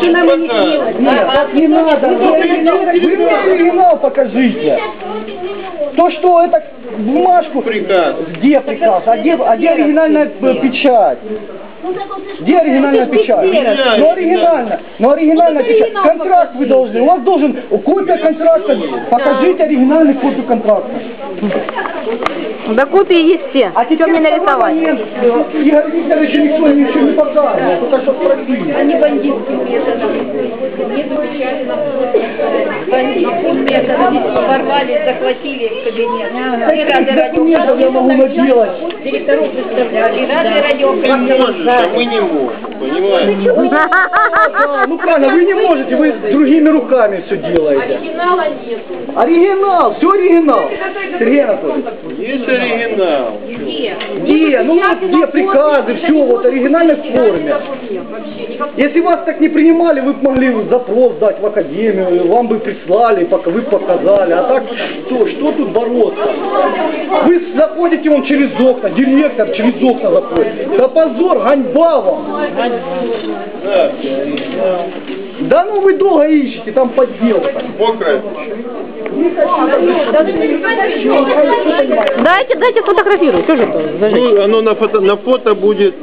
что нам не делать. Нет, так не надо. Вы оригинал, вы мне оригинал покажите. То, что это бумажку... Приказ. Где приказ? А где, а где оригинальная печать? Где оригинальная печать? Ну оригинально, ну оригинальная печать. Контракт вы должны, у вас должен копия контракта. Покажите оригинальный копию контракта. Да копии есть все. А теперь мне нарисовать? Игорь Викторович никто ничего не показывал, только что спросили. Они бандитским методом. Не замечали на Методом. Ворвались, захватили в кабинет. И Рады Документов я могу наделать. Директоров представляли. Рады радио. А мы не можем, понимаешь? А, Ну правильно, вы не можете, вы другими руками все делаете. Оригинала нет. Оригинал, все оригинал. Сергей Анатольевич. Есть оригинал. Где? Где? Ну вот где приказы, все вот в оригинальной форме. Если вас так не принимали, вы бы могли запрос дать в академию, вам бы прислали, пока вы показали. А так что, что тут бороться? Вы заходите он через окна, директор через окна заходит. Да позор, ганьба вам. Да, ну вы долго ищете, там подделка. Мокрое. Дайте, дайте сфотографирую. Что же? Ну, оно на фото, на фото будет